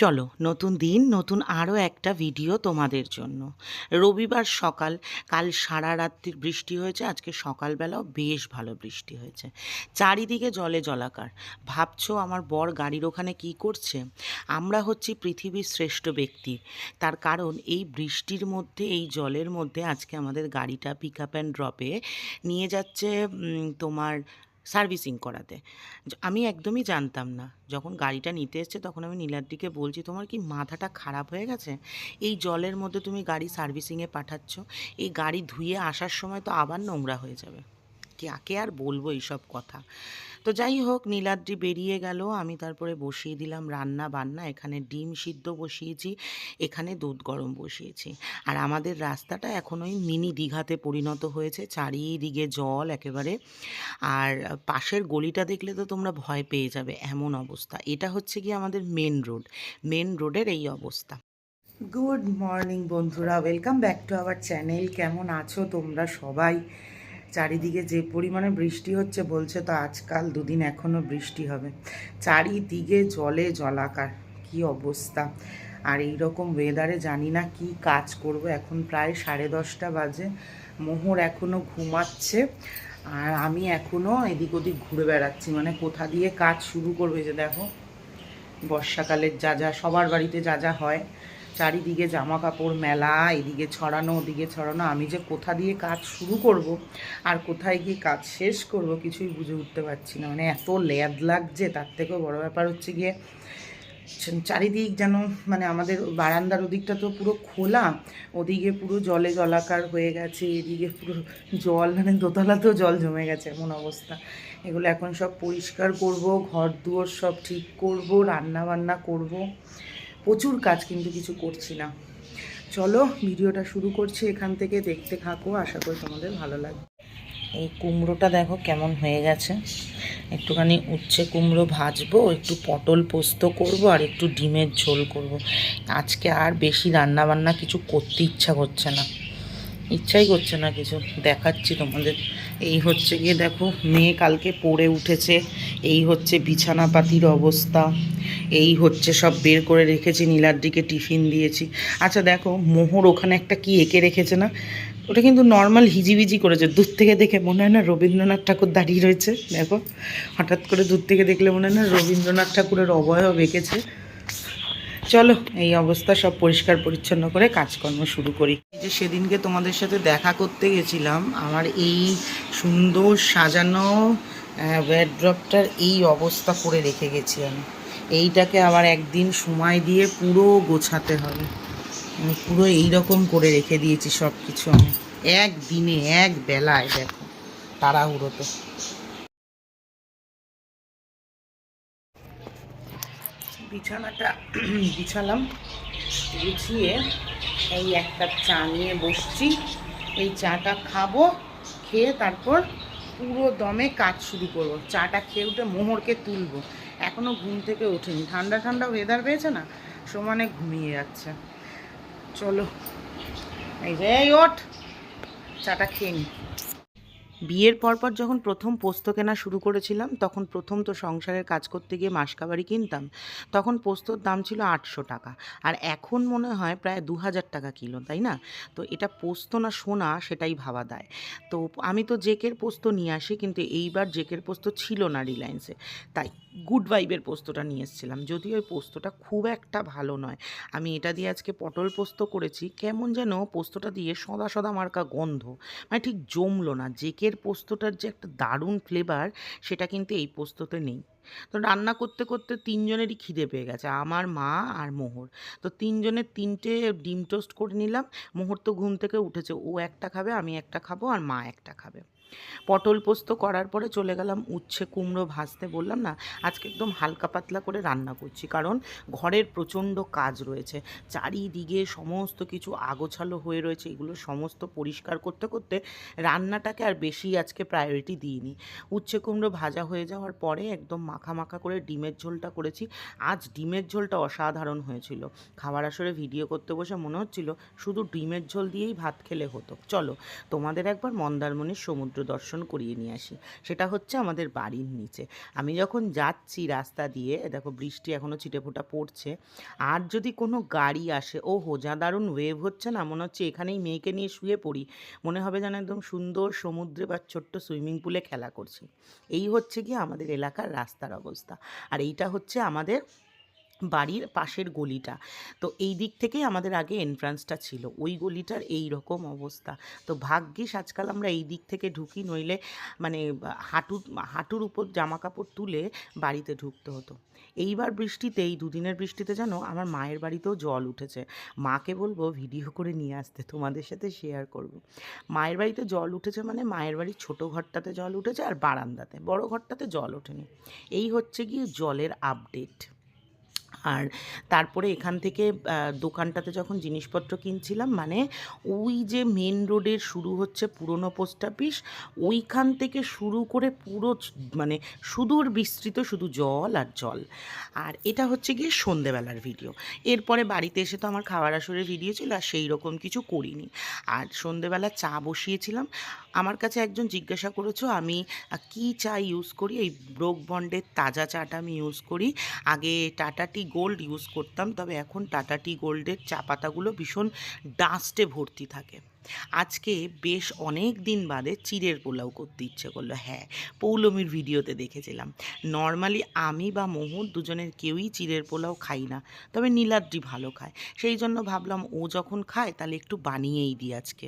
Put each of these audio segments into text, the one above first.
চলো, নতুন দিন, নতুন আরও একটা ভিডিও তোমাদের জন্য। রবিবার সকাল, কাল সারা রাত্রির বৃষ্টি হয়েছে, আজকে সকালবেলাও বেশ ভালো বৃষ্টি হয়েছে। চারিদিকে জলে জলাকার। ভাবছ আমার বর গাড়ির ওখানে কি করছে? আমরা হচ্ছি পৃথিবীর শ্রেষ্ঠ ব্যক্তি। তার কারণ এই বৃষ্টির মধ্যে, এই জলের মধ্যে আজকে আমাদের গাড়িটা পিক আপ অ্যান্ড ড্রপে নিয়ে যাচ্ছে তোমার সার্ভিসিং করাতে। আমি একদমই জানতাম না। যখন গাড়িটা নিতে এসছে তখন আমি নীলাদ্রিকে বলছি, তোমার কি মাথাটা খারাপ হয়ে গেছে? এই জলের মধ্যে তুমি গাড়ি সার্ভিসিংয়ে পাঠাচ্ছ। এই গাড়ি ধুয়ে আসার সময় তো আবার নোংরা হয়ে যাবে। কাকে আর বলব এইসব কথা? তো যাই হোক নীলাদ্রি বেরিয়ে গেল। আমি তারপরে বসিয়ে দিলাম রান্না বান্না। এখানে ডিম সিদ্ধ বসিয়েছি, এখানে দুধ গরম বসিয়েছি। আর আমাদের রাস্তাটা এখন ওই মিনি দীঘাতে পরিণত হয়েছে, চারিদিকে জল একেবারে। আর পাশের গলিটা দেখলে তো তোমরা ভয় পেয়ে যাবে, এমন অবস্থা। এটা হচ্ছে কি আমাদের মেন রোড। মেন রোডের এই অবস্থা। গুড মর্নিং বন্ধুরা welcome back to our channel কেমন আছো তোমরা সবাই? চারিদিকে যে পরিমাণে বৃষ্টি হচ্ছে বলছে তো আজকাল দুদিন এখনও বৃষ্টি হবে। চারিদিকে জলে জলাকার, কি অবস্থা? আর এই রকম ওয়েদারে জানি না কি কাজ করব। এখন প্রায় সাড়ে দশটা বাজে, মোহর এখনও ঘুমাচ্ছে। আর আমি এখনও এদিক ওদিক ঘুরে বেড়াচ্ছি মানে কোথা দিয়ে কাজ শুরু করবে যে দেখো, বর্ষাকালের যা যা, সবার বাড়িতে যা যা হয়। চারিদিকে জামা কাপড় মেলা, এদিকে ছড়ানো, ওদিকে ছড়ানো। আমি যে কোথা দিয়ে কাজ শুরু করব আর কোথায় গিয়ে কাজ শেষ করব কিছুই বুঝে উঠতে পারছি না। মানে এত ল্যাদ লাগছে, তার থেকেও বড় ব্যাপার হচ্ছে গিয়ে চারিদিক যেন মানে আমাদের বারান্দার ওদিকটা তো পুরো খোলা, ওদিকে পুরো জলে জলাকার হয়ে গেছে, এদিকে পুরো জল মানে দোতলাতেও জল জমে গেছে এমন অবস্থা। এগুলো এখন সব পরিষ্কার করব, ঘর দুয়ার সব ঠিক করব রান্না বান্না করব। প্রচুর কাজ কিন্তু কিছু করছি না। চলো, ভিডিওটা শুরু করছি এখান থেকে, দেখতে থাকো, আশা করি তোমাদের ভালো লাগবে। এই কুমড়োটা দেখো কেমন হয়ে গেছে। একটুখানি উচ্ছে কুমড়ো ভাজবো, একটু পটল পোস্ত করব, আর একটু ডিমের ঝোল করব। আজকে আর বেশি রান্না বান্না কিছু করতে ইচ্ছা করছে না। ইচ্ছাই করছে না কিছু, দেখাচ্ছি তোমাদের। এই হচ্ছে গিয়ে দেখো, মেয়ে কালকে পড়ে উঠেছে, এই হচ্ছে বিছানাপাতির অবস্থা, এই হচ্ছে সব বের করে রেখেছি নীলাদ্রিকে টিফিন দিয়েছি। আচ্ছা দেখো, মোহর ওখানে একটা কি এঁকে রেখেছে না? ওটা কিন্তু নর্মাল হিজিবিজি করেছে, দূর থেকে দেখে মনে হয় না রবীন্দ্রনাথ ঠাকুর দাঁড়িয়ে রয়েছে। দেখো, হঠাৎ করে দূর থেকে দেখলে মনে হয় না রবীন্দ্রনাথ ঠাকুরের অবয়ব এঁকেছে। চলো, এই অবস্থা সব পরিষ্কার পরিচ্ছন্ন করে কাজকর্ম শুরু করি। যে সেদিনকে তোমাদের সাথে দেখা করতে গেছিলাম, আমার এই সুন্দর সাজানো ওয়ারড্রপটার এই অবস্থা করে রেখে গেছি আমি। এইটাকে আবার একদিন সময় দিয়ে পুরো গোছাতে হবে। আমি পুরো এই রকম করে রেখে দিয়েছি সব কিছু আমি। একদিনে, এক বেলায় দেখো, তাড়াহুড়োতে। বিছানাটা বিছালাম। গুছিয়ে এই একটা চা নিয়ে বসছি। এই চাটা খাব, খেয়ে তারপর পুরো দমে কাজ শুরু করব। চাটা খেয়ে উঠে মোহরকে তুলবো। এখনও ঘুম থেকে ওঠেনি। ঠান্ডা ঠান্ডা ওয়েদার পেয়েছে না? সমানে ঘুমিয়ে যাচ্ছে। চলো। এই যে ওঠ। চাটা খেয়ে নি। বিয়ের পরপর যখন প্রথম পোস্ত কেনা শুরু করেছিলাম, তখন প্রথম তো সংসারের কাজ করতে গিয়ে মাসকাবাড়ি কিনতাম, তখন পোস্তর দাম ছিল আটশো টাকা। আর এখন মনে হয় প্রায় দু হাজার টাকা কিলো, তাই না? তো এটা পোস্ত না সোনা, সেটাই ভাবা দেয়। তো আমি তো জেকের পোস্ত নিয়ে আসি, কিন্তু এইবার জেকের পোস্ত ছিল না রিলায়েন্সে তাই গুড ভাইবের পোস্তটা নিয়ে এসেছিলাম। যদিও ওই পোস্তটা খুব একটা ভালো নয়। আমি এটা দিয়ে আজকে পটল পোস্ত করেছি। কেমন যেন পোস্তটা দিয়ে সদা সদা মার্কা গন্ধ। মানে ঠিক জমলো না। জেকের পোস্তটার যে একটা দারুণ ফ্লেভার সেটা কিন্তু এই পোস্ততে নেই। তো রান্না করতে করতে তিনজনেরই খিদে পেয়ে গেছে। আমার মা আর মোহর। তো তিনজনের তিনটে ডিম টোস্ট করে নিলাম। মোহর তো ঘুম থেকে উঠেছে। ও একটা খাবে, আমি একটা খাব, আর মা একটা খাবে। পটল পোস্ত করার পরে চলে গেলাম উচ্ছে কুমড়ো ভাজতে। বললাম না, আজকে একদম হালকা পাতলা করে রান্না করছি, কারণ ঘরের প্রচণ্ড কাজ রয়েছে। চারিদিকে সমস্ত কিছু আগোছালো হয়ে রয়েছে, এগুলো সমস্ত পরিষ্কার করতে করতে রান্নাটাকে আর বেশি আজকে প্রায়োরিটি দিইনি। উচ্ছে কুমড়ো ভাজা হয়ে যাওয়ার পরে একদম মাখা মাখা করে ডিমের ঝোলটা করেছি। আজ ডিমের ঝোলটা অসাধারণ হয়েছিল। খাবার আসরে ভিডিও করতে বসে মনে হচ্ছিল, শুধু ডিমের ঝোল দিয়েই ভাত খেলে হতো। চলো, তোমাদের একবার মন্দারমণির সমুদ্র দর্শন করিয়ে নিয়ে আসি। সেটা হচ্ছে আমাদের বাড়ির নিচে। আমি যখন যাচ্ছি রাস্তা দিয়ে, দেখো বৃষ্টি এখনও ছিটেফোঁটা পড়ছে, আর যদি কোনো গাড়ি আসে ও হো যা দারুণ ওয়েভ হচ্ছে না, মনে হচ্ছে এখানেই মেয়েকে নিয়ে শুয়ে পড়ি। মনে হবে যেন একদম সুন্দর সমুদ্রে বা ছোট্ট সুইমিং পুলে খেলা করছি। এই হচ্ছে কি আমাদের এলাকার রাস্তার অবস্থা। আর এইটা হচ্ছে আমাদের বাড়ির পাশের গলিটা। তো এই দিক থেকেই আমাদের আগে এন্ট্রান্সটা ছিল। ওই গলিটার এই রকম অবস্থা। তো ভাগ্যিস আজকাল আমরা এই দিক থেকে ঢুকি, নইলে মানে হাঁটুর হাঁটুর উপর জামা কাপড় তুলে বাড়িতে ঢুকতে হতো। এইবার বৃষ্টিতে, এই দুদিনের বৃষ্টিতে যেন আমার মায়ের বাড়িতেও জল উঠেছে। মাকে বলব ভিডিও করে নিয়ে আসতে, তোমাদের সাথে শেয়ার করব। মায়ের বাড়িতে জল উঠেছে মানে মায়ের বাড়ির ছোটো ঘরটাতে জল উঠেছে আর বারান্দাতে। বড় ঘরটাতে জল ওঠেনি। এই হচ্ছে গিয়ে জলের আপডেট আর তারপরে এখান থেকে দোকানটাতে যখন জিনিসপত্র কিনছিলাম মানে ওই যে মেন রোডের শুরু হচ্ছে পুরনো পোস্ট অফিস, ওইখান থেকে শুরু করে পুরো মানে সুদূর বিস্তৃত শুধু জল আর জল। আর এটা হচ্ছে গিয়ে সন্ধেবেলার ভিডিও। এরপরে বাড়িতে এসে তো আমার খাবার আসরের ভিডিও ছিল, আর সেই রকম কিছু করিনি। আর সন্ধেবেলা চা বসিয়েছিলাম। আমার কাছে একজন জিজ্ঞাসা করেছ, আমি কী চা ইউজ করি? এই ব্রোক বন্ডের তাজা চাটা আমি ইউজ করি। আগে টাটা টি গোল্ড ইউজ করতাম, তবে এখন টাটা টি গোল্ডের চা পাতাগুলো ভীষণ ডাস্টে ভর্তি থাকে। আজকে বেশ অনেক দিন বাদে চিড়ের পোলাও করতে ইচ্ছে করল। হ্যাঁ পৌলমীর ভিডিওতে দেখেছিলাম। নর্মালি আমি বা মোহর দুজনের কেউই চিড়ের পোলাও খাই না, তবে নীলাদ্রি ভালো খায়। সেই জন্য ভাবলাম ও যখন খায়, তাহলে একটু বানিয়েই দিই আজকে।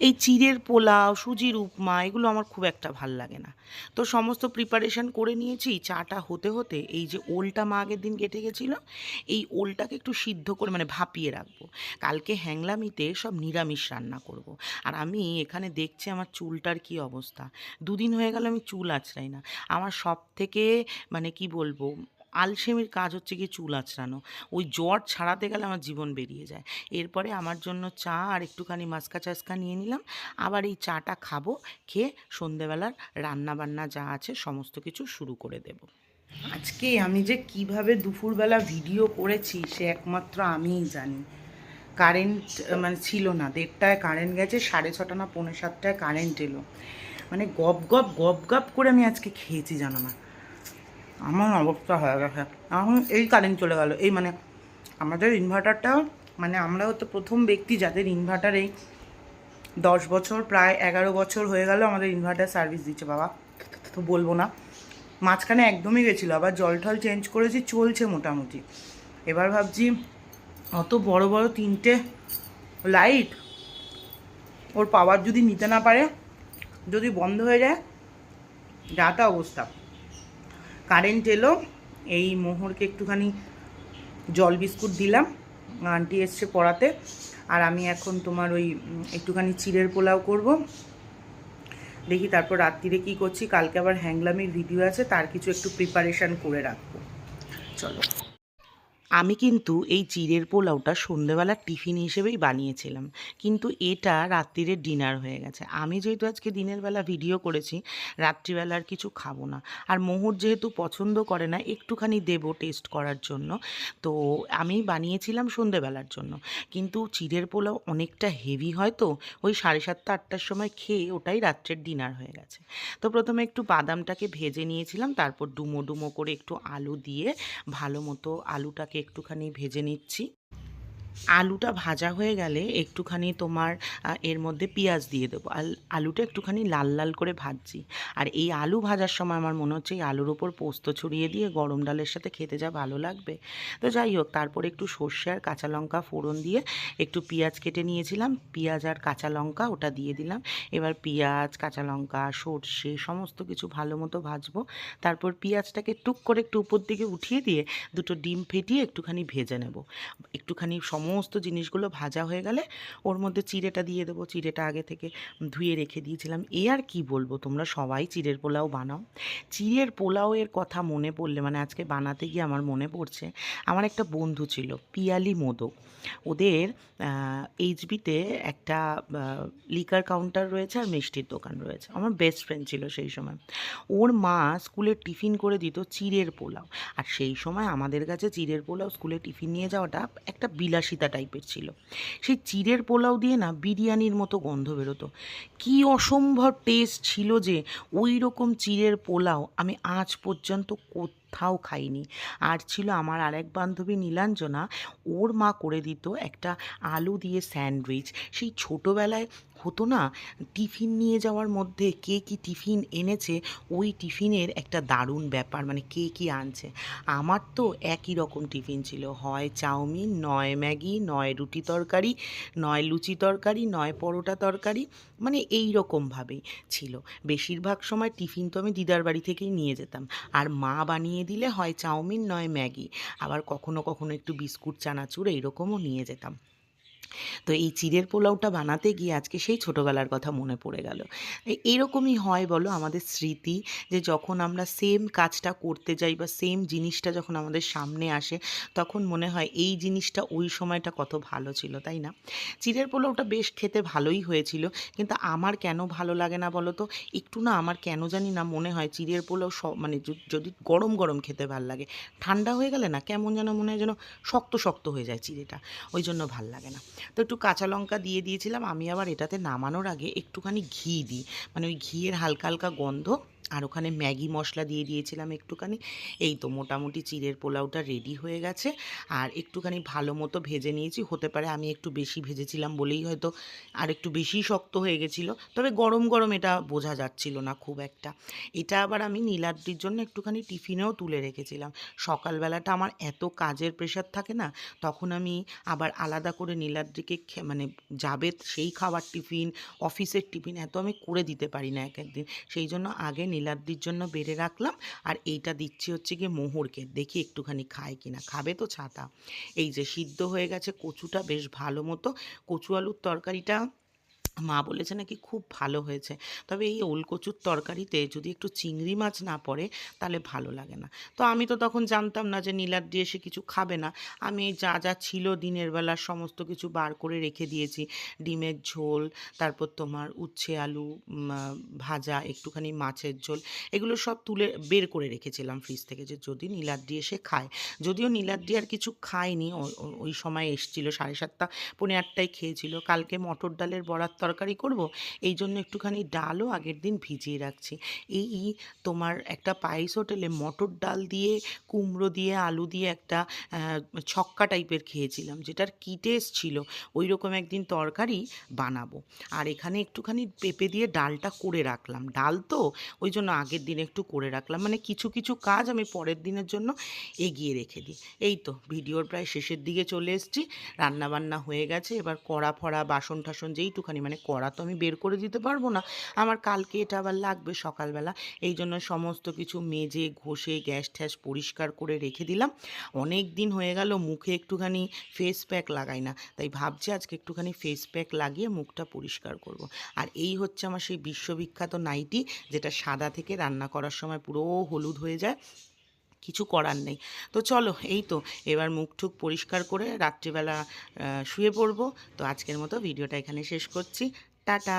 এই চিড়ের পোলাও, সুজির উপমা, এগুলো আমার খুব একটা ভালো লাগে না। তো সমস্ত প্রিপারেশন করে নিয়েছি, চাটা হতে হতে এই যে ওলটা মা আগের দিন কেটে গেছিল, এই ওলটাকে একটু সিদ্ধ করে মানে ভাপিয়ে রাখব। কালকে হ্যাংলামিতে সব নিরামিষ রান্না করব। আর আমি এখানে দেখছি আমার চুলটার কি অবস্থা। দুদিন হয়ে গেল আমি চুল আঁচড়াই না। আমার সব থেকে মানে কি বলব আলসেমির কাজ হচ্ছে গিয়ে চুল আঁচড়ানো। ওই জ্বর ছাড়াতে গেলে আমার জীবন বেরিয়ে যায়। এরপরে আমার জন্য চা আর একটুখানি মাস্কা চাস্কা নিয়ে নিলাম। আবার এই চাটা খাব, খেয়ে সন্ধেবেলার রান্না বান্না যা আছে সমস্ত কিছু শুরু করে দেব। আজকে আমি যে কীভাবে দুপুরবেলা ভিডিও করেছি, সে একমাত্র আমিই জানি। কারেন্ট মানে ছিল না। দেড়টায় কারেন্ট গেছে, সাড়ে ছটা না পৌনে সাতটায় কারেন্ট এলো। মানে গপ গপ গপ গপ করে আমি আজকে খেয়েছি, জানো না আমার অবস্থা হয়ে গেছে। এখন এই কারেন্ট চলে গেল। এই মানে আমাদের ইনভার্টারটা মানে আমরাও তো প্রথম ব্যক্তি যাদের ইনভার্টার এই দশ বছর, প্রায় এগারো বছর হয়ে গেল আমাদের ইনভার্টার সার্ভিস দিচ্ছে বাবা। তো বলব না। মাঝখানে একদমই গেছিল, আবার জল টল চেঞ্জ করেছি, চলছে মোটামুটি। এবার ভাবছি অত বড় বড় তিনটে লাইট ওর পাওয়ার যদি নিতে না পারে, যদি বন্ধ হয়ে যায় যাতা অবস্থা। কারেন্ট এলো, এই মোহরকে একটুখানি জল বিস্কুট দিলাম, আন্টি এসছে পড়াতে, আর আমি এখন তোমার ওই একটুখানি চিড়ের পোলাও করব। দেখি তারপর রাত্রিরে কি করছি, কালকে আবার হ্যাংলামির ভিডিও আছে, তার কিছু একটু প্রিপারেশান করে রাখব। চলো। আমি কিন্তু এই চিড়ের পোলাওটা সন্ধেবেলা টিফিন হিসেবেই বানিয়েছিলাম। কিন্তু এটা রাত্রিরের ডিনার হয়ে গেছে। আমি যেহেতু আজকে দিনের বেলা ভিডিও করেছি, রাত্রিবেলা আর কিছু খাব না। আর মোহর যেহেতু পছন্দ করে না, একটুখানি দেবো টেস্ট করার জন্য। তো আমি বানিয়েছিলাম সন্ধেবেলার জন্য। কিন্তু চিড়ের পোলাও অনেকটা হেভি হয় তো, ওই সাড়ে সাতটা, আটটার সময় খেয়ে ওটাই রাত্রের ডিনার হয়ে গেছে। তো প্রথমে একটু বাদামটাকে ভেজে নিয়েছিলাম, তারপর ডুমো ডুমো করে একটু আলু দিয়ে ভালো মতো আলুটাকে একটুখানি ভেজে নিচ্ছি। আলুটা ভাজা হয়ে গেলে একটুখানি তোমার এর মধ্যে পেঁয়াজ দিয়ে দেবো। আল, আলুটা একটুখানি লাল লাল করে ভাজছি। আর এই আলু ভাজার সময় আমার মনে হচ্ছে এই আলুর ওপর পোস্ত ছড়িয়ে দিয়ে গরম ডালের সাথে খেতে যা ভালো লাগবে। তো যাই হোক, তারপর একটু সর্ষে আর কাঁচা লঙ্কা ফোড়ন দিয়ে একটু পেঁয়াজ কেটে নিয়েছিলাম। পেঁয়াজ আর কাঁচা লঙ্কা ওটা দিয়ে দিলাম। এবার পেঁয়াজ, কাঁচা লঙ্কা, সর্ষে সমস্ত কিছু ভালো মতো ভাজবো। তারপর পেঁয়াজটাকে টুক করে একটু উপর দিকে উঠিয়ে দিয়ে দুটো ডিম ফেটিয়ে একটুখানি ভেজে নেব। একটুখানি সমস্ত জিনিসগুলো ভাজা হয়ে গেলে ওর মধ্যে চিড়েটা দিয়ে দেবো, চিড়েটা আগে থেকে ধুয়ে রেখে দিয়েছিলাম। এ আর কি বলব, তোমরা সবাই চিড়ের পোলাও বানাও। চিড়ের পোলাওয়ের কথা মনে পড়লে মানে আজকে বানাতে গিয়ে আমার মনে পড়ছে, আমার একটা বন্ধু ছিল, পিয়ালি মোদক ওদের এইচবিতে একটা লিকার কাউন্টার রয়েছে আর মিষ্টির দোকান রয়েছে। আমার বেস্ট ফ্রেন্ড ছিল সেই সময়। ওর মা স্কুলে টিফিন করে দিত চিড়ের পোলাও। আর সেই সময় আমাদের কাছে চিড়ের পোলাও স্কুলে টিফিন নিয়ে যাওয়াটা একটা বিলাসী বিলাসিতা টাইপের ছিল। সেই চিড়ের পোলাও দিয়ে না বিরিয়ানির মতো গন্ধ বেরোতো। কি অসম্ভব টেস্ট ছিল যে ওই রকম চিড়ের পোলাও আমি আজ পর্যন্ত কোথাও খাইনি। আর ছিল আমার আরেক বান্ধবী নীলাঞ্জনা, ওর মা করে দিত একটা আলু দিয়ে স্যান্ডউইচ। সেই ছোটোবেলায় হতো না, টিফিন নিয়ে যাওয়ার মধ্যে কে কি টিফিন এনেছে, ওই টিফিনের একটা দারুণ ব্যাপার মানে কে কি আনছে। আমার তো একই রকম টিফিন ছিল, হয় চাউমিন, নয় ম্যাগি, নয় রুটি তরকারি, নয় লুচি তরকারি, নয় পরোটা তরকারি মানে এই রকমভাবেই ছিল। বেশিরভাগ সময় টিফিন তো আমি দিদার বাড়ি থেকেই নিয়ে যেতাম। আর মা বানিয়ে দিলে হয় চাউমিন নয় ম্যাগি। আবার কখনো কখনো একটু বিস্কুট চানাচুর এইরকমও নিয়ে যেতাম। তো এই চিড়ের পোলাওটা বানাতে গিয়ে আজকে সেই ছোটোবেলার কথা মনে পড়ে গেল। এরকমই হয় বলো আমাদের স্মৃতি যে যখন আমরা সেম কাজটা করতে যাই বা সেম জিনিসটা যখন আমাদের সামনে আসে, তখন মনে হয় এই জিনিসটা ওই সময়টা কত ভালো ছিল, তাই না? চিড়ের পোলাওটা বেশ খেতে ভালোই হয়েছিল, কিন্তু আমার কেন ভালো লাগে না বলো তো? একটু না আমার কেন জানি না মনে হয় চিড়ের পোলাও সব মানে যদি গরম গরম খেতে ভালো লাগে, ঠান্ডা হয়ে গেলে না কেমন যেন মনে হয় যেন শক্ত শক্ত হয়ে যায় চিড়েটা, ওই জন্য ভালো লাগে না। তো একটু কাঁচা লঙ্কা দিয়ে দিয়েছিলাম। আমি আবার এটাতে নামানোর আগে একটুখানি ঘি দিই। মানে ওই ঘিয়ের হালকা হালকা গন্ধ আর ওখানে ম্যাগি মশলা দিয়ে দিয়েছিলাম একটুখানি। এই তো মোটামুটি চিড়ের পোলাওটা রেডি হয়ে গেছে। আর একটুখানি ভালো মতো ভেজে নিয়েছি। হতে পারে আমি একটু বেশি ভেজেছিলাম বলেই হয়তো আর একটু বেশি শক্ত হয়ে গেছিল। তবে গরম গরম এটা বোঝা যাচ্ছিল না খুব একটা। এটা আবার আমি নীলাদ্রির জন্য একটুখানি টিফিনেও তুলে রেখেছিলাম। সকালবেলাটা আমার এত কাজের প্রেশার থাকে না, তখন আমি আবার আলাদা করে নীলাদ্রিকে মানে যাবে সেই খাবার টিফিন, অফিসের টিফিন এত আমি করে দিতে পারি না এক একদিন। সেই জন্য আগে নীলাদ্রির জন্য বেড়ে রাখলাম। আর এইটা দিচ্ছি হচ্ছে গিয়ে মোহরকে। দেখি একটুখানি খায় কিনা। খাবে তো ছাতা। এই যে সিদ্ধ হয়ে গেছে কচুটা বেশ ভালো মতো। কচু আলুর তরকারিটা মা বলেছে নাকি খুব ভালো হয়েছে। তবে এই ওলকচুর তরকারিতে যদি একটু চিংড়ি মাছ না পড়ে, তাহলে ভালো লাগে না। তো আমি তো তখন জানতাম না যে নীলাদ্রি এসে কিছু খাবে না। আমি যা যা ছিল দিনের বেলা সমস্ত কিছু বার করে রেখে দিয়েছি। ডিমের ঝোল, তারপর তোমার উচ্ছে আলু ভাজা, একটুখানি মাছের ঝোল, এগুলো সব তুলে বের করে রেখেছিলাম ফ্রিজ থেকে যে যদি নীলাদ্রি এসে খায়। যদিও নীলাদ্রি আর কিছু খায়নি ওই সময় এসছিল, সাড়ে সাতটা, পৌনে আটটায় খেয়েছিল। কালকে মটর ডালের বড়ার তরকারি করব, এই জন্য একটুখানি ডালও আগের দিন ভিজিয়ে রাখছি। এই তোমার একটা পায়েস হোটেলে মটর ডাল দিয়ে, কুমড়ো দিয়ে, আলু দিয়ে একটা ছক্কা টাইপের খেয়েছিলাম, যেটার কি টেস্ট ছিল ওই রকম একদিন তরকারি বানাবো। আর এখানে একটুখানি পেঁপে দিয়ে ডালটা করে রাখলাম। ডাল তো ওই জন্য আগের দিন একটু করে রাখলাম মানে কিছু কিছু কাজ আমি পরের দিনের জন্য এগিয়ে রেখে দিই। এই তো ভিডিওর প্রায় শেষের দিকে চলে এসেছি, রান্নাবান্না হয়ে গেছে, এবার কড়া ফড়া বাসন টাসন যেইটুখানি মানে কড়া তো আমি বের করে দিতে পারব না। আমার কালকে এটা আবার লাগবে সকালবেলা। এই জন্য সমস্ত কিছু মেজে, ঘষে, গ্যাস ট্যাস পরিষ্কার করে রেখে দিলাম। অনেক দিন হয়ে গেল, মুখে একটুখানি ফেস প্যাক লাগাই না। তাই ভাবছি আজকে একটুখানি ফেস প্যাক লাগিয়ে মুখটা পরিষ্কার করব। আর এই হচ্ছে আমার সেই বিশ্ববিখ্যাত নাইটি, যেটা সাদা থেকে রান্না করার সময় পুরো হলুদ হয়ে যায়। কিছু করার নেই। তো চলো, এই তো, এবার মুখ ঠুক পরিষ্কার করে রাত্রিবেলা শুয়ে পড়ব। তো আজকের মতো ভিডিওটা এখানে শেষ করছি। টাটা!